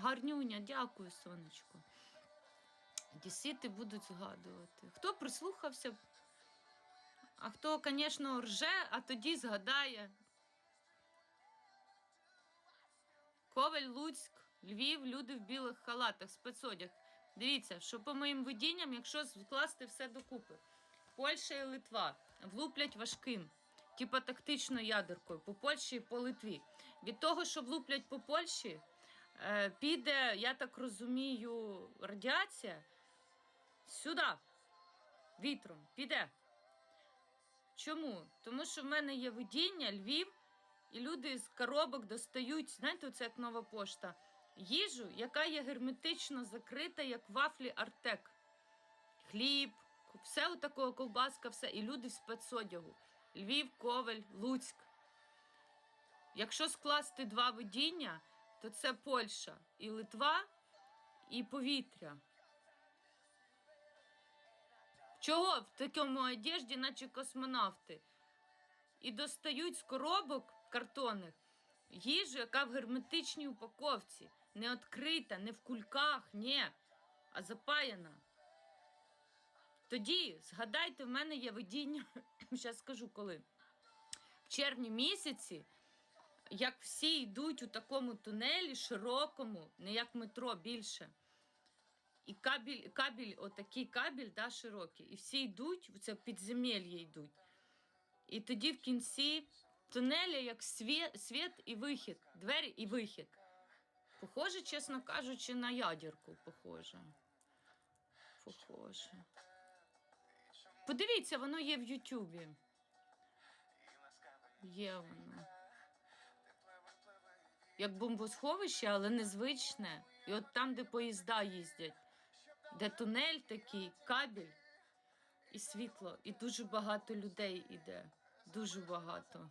Гарнюня, дякую, сонечко. Дісіти будуть згадувати. Хто прислухався, а хто, звісно, рже, а тоді згадає. Коваль, Луцьк, Львів, люди в білих халатах, спецодяг. Дивіться, що по моїм видінням, якщо скласти все докупи, Польща і Литва влуплять важким, типа тактичною ядеркою по Польщі і по Литві. Від того, що влуплять по Польщі, піде, я так розумію, радіація сюди, вітром, піде. Чому? Тому що в мене є видіння, Львів, і люди з коробок достають, знаєте, це як нова пошта, їжу, яка є герметично закрита, як вафлі Артек. Хліб, все у такого ковбаска, все. І люди в спецодягу. Львів, Ковель, Луцьк. Якщо скласти два видіння, то це Польща і Литва, і повітря. Чого в такому одежді, наче космонавти? І достають з коробок картонних їжу, яка в герметичній упаковці, не відкрита, не в кульках, ні, а запаяна. Тоді, згадайте, в мене є видіння, зараз скажу коли. В червні місяці, як всі йдуть у такому тунелі широкому, не як метро більше. І кабель, кабель, отакий кабель, да, широкий. І всі йдуть, це підземелля йдуть. І тоді в кінці тунеля як світ і вихід, двері і вихід. Похоже, чесно кажучи, на ядерку похоже. Похоже. Подивіться, воно є в Ютубі. Є воно. Як бомбосховище, але незвичне. І от там, де поїзда їздять, де тунель такий, кабель і світло, і дуже багато людей іде. Дуже багато.